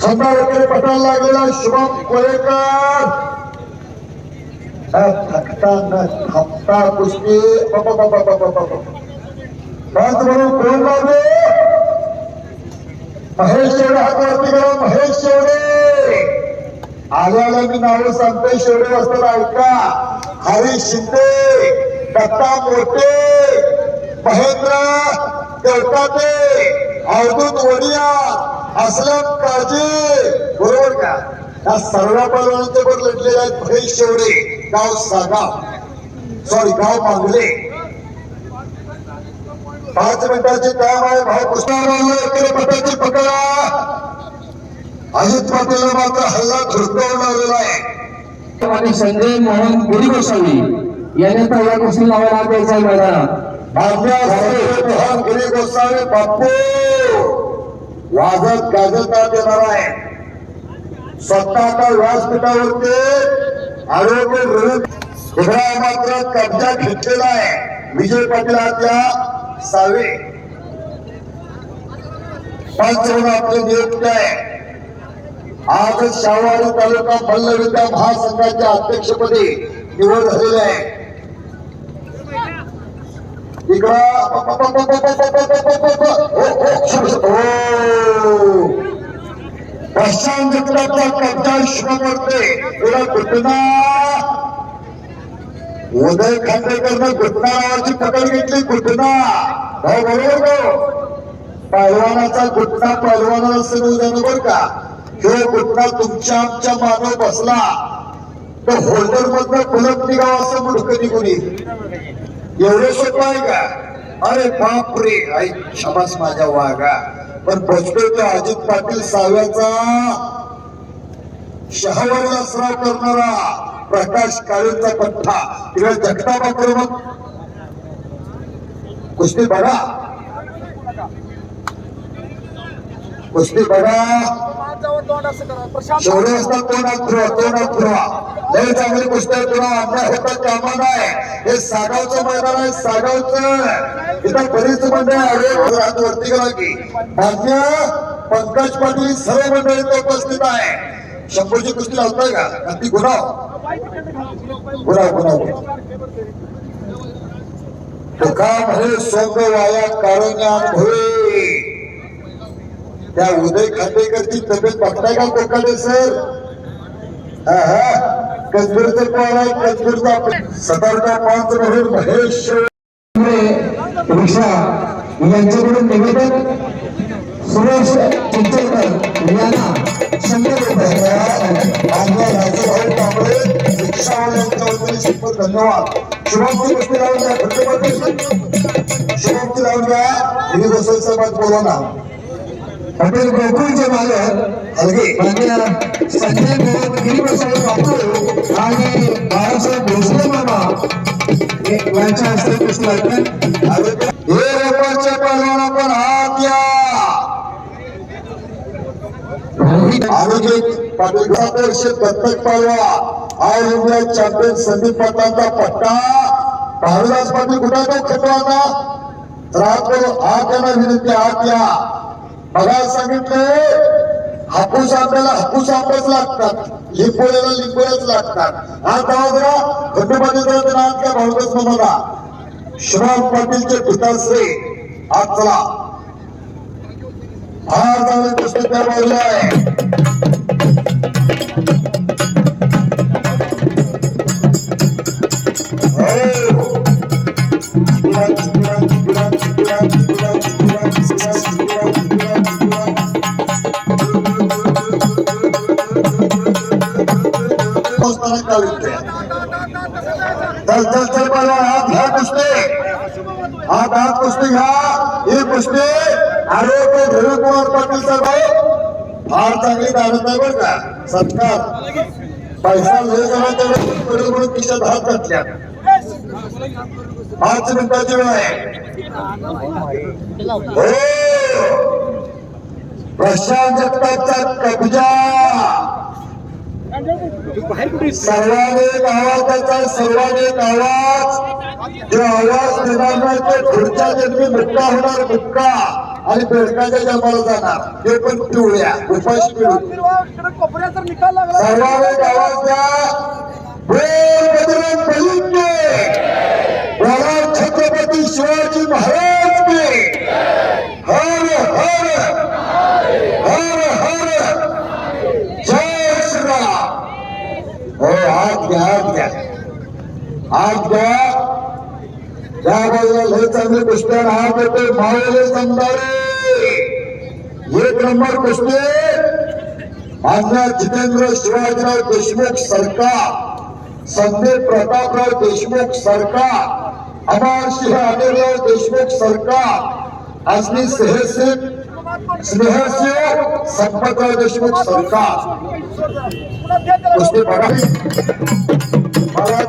वगैरे पटायला लागलेला शुभम कोळेकर कुस्ती पाच म्हणून कोण महेश शेवडे हात वरती करा महेश शेवडे आल्याला मी नाव सांगते शेवडे वाजता ऐका हरी शिंदे दत्ता मोठे महेंद्र देवताते अवधूत वडिया असलम काळजी. बरोबर का? या सर्व पैलवानांचे पण लढलेले आहेत महेश शेवडे. गाव सागा. सॉरी गाव मांगले. पाच मिनिटाची काम आहे. भाऊ कृष्णाराव पकडा. अजित पाटील मात्र हल्ला धुडकावून आलेला आहे. आणि संजय मोहन गुडी गोसावी यांनी तर या गोष्टी लावायला द्यायचा मैदानात आपल्या घरी मोहन गिरी गोसावी बापू. वाजत गाजत येणार आहे. स्वतःचा व्यासपीठावरती आरोग्य रुग्ण मात्र कब्जा घेतलेला आहे. विजय पाटील सावे. पंच म्हणून आपली नियुक्ती आहे. आज शाहवाडी तालुका मल्लविद्या महासंघाच्या अध्यक्षपदी निवड झालेली आहे. इकडं. प्रशांत जगतापचा कब्जा शिवमूर्ती एवढा घटना. उदय खांडेकरनं घटना पकड घेतली घटना. भाऊ हो, बरोबर भाऊ पहिलवानाचा घुटना पहिलवानाला समजू जाणं बरं का. हे घटना तुमच्या आमच्या मानव बसला. तर होल्डर मधनं फुलत निघाव असं मुडकं निघून एवढं सोपं आहे का? अरे बाप रे आई क्षमास माझ्या वागा पण बसतोय तो अजित पाटील साव्याचा शहावाला सराव करणारा प्रकाश काळेचा पठ्ठा. तिकडे जगता मात्र मग. कुस्ती बघा. कुस्ती बघा. शेवढे असतात तोंडात फिरवा तोंडात फिरवा लय चांगली गोष्ट आहे तुला अन्याय होता कामा नाही हे सागावचं मैदान आहे सागावचं. इथं बरीच मंडळी आहे हात वरती करा की. भारतीय पंकज पाटील सर्व मंडळी इथं उपस्थित आहे. शंभरची कुस्ती लावताय का? का गुन्हा गुन्हा गुन्हा तुका म्हणे सोंग वाया कारण भोई त्या उदय खांडेकरची तब्येत बघताय का कोकाडे सर? कचबीरचं कोण आहे कचबीरचा सतर्का पाच म्हणून महेश रिक्षा. यांच्याकडून निवेदन सुरेश चिंचलकर यांना शंभर रुपये. आमदार राजेभाऊ कांबळे रिक्षावाल्यांच्या वतीने शंभर धन्यवाद. शुभमची गोष्टी लावून द्या धन्यवाद. शुभमची लावून द्या. हिरी समाज बोला हॉटेल गोकुळचे मालक हलगे मान्य संजय मोहन गिरीप्रसाद बापू आणि बाळासाहेब भोसले मामा हे- यांच्या हस्ते कुस्ती लागतात हे रेपाच्या पहिलवाना पण हात या अनुजित पाटील सात वर्ष दत्तक पालवा ऑल इंडिया चॅम्पियन संदीप पाटलांचा पट्टा. भानुदास पाटील कुठे तो खटवाना राहत करू हात यांना विनंती हात या बघा सांगितलं हापूस आपल्याला हापूस आंबेच लागतात. लिंबोळ्याला लिंबोळ्याच लागतात. आज गाव जरा खंडोबाजी जरा हात घ्या भाऊदास पाटीलचे पिताश्री आज चला. फार चांगली गोष्ट त्या बाजूला आहे हो. का विकते? चल चल मला हात घ्या कुस्ती हात हात कुस्ती घ्या ही कुस्ती आरोग्य रविकुमार पाटील साहेब फार चांगली दानत आहे बरं का सत्कार। पैसा लय जमा तेवढे म्हणून खिशात हात घातल्या पाच मिनिटाची वेळ आहे हो। प्रशांत जगतापचा कब्जा सर्वांनी आवाजाचा सर्वांनी आवाज जो आवाज देणार तो पुढच्या जन्मी मुक्का होणार मुक्का. आणि बेडकाच्या जन्माला जाणार. ते पण पिवळ्या उपाशी पिवळी बजरंग बलीचे बोला छत्रपती शिवाजी महाराज. हात घ्या त्या बाजूला चांगली एक नंबर गोष्टी मान्य जितेंद्र शिवाजीराव देशमुख सरकार संदीप प्रतापराव देशमुख सरकार, अमर सिंह अनिलराव देशमुख सरकार असली स्नेहसिंग स्नेहसिंह संपतराव देशमुख सरकार। गोष्टी बघा मला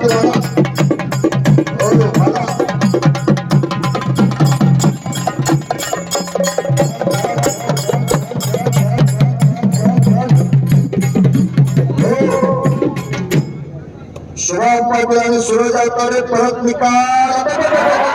शिवाब पाटील आणि सुरज आवताडे परत निकाल.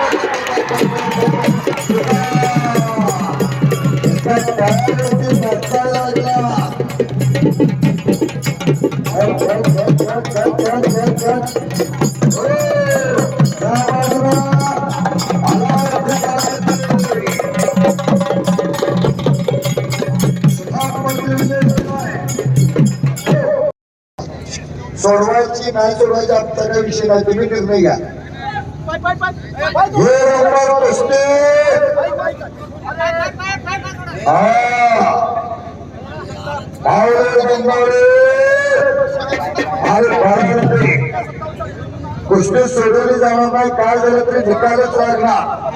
सोडवायची नाही सोडवायची आमचा काही विषय नाही. तुम्ही निर्णय घ्या. हे नंबर कुस्ती कुस्ती सोडवली जाणार नाही. काय झालं तरी झुकायलाच लागणार.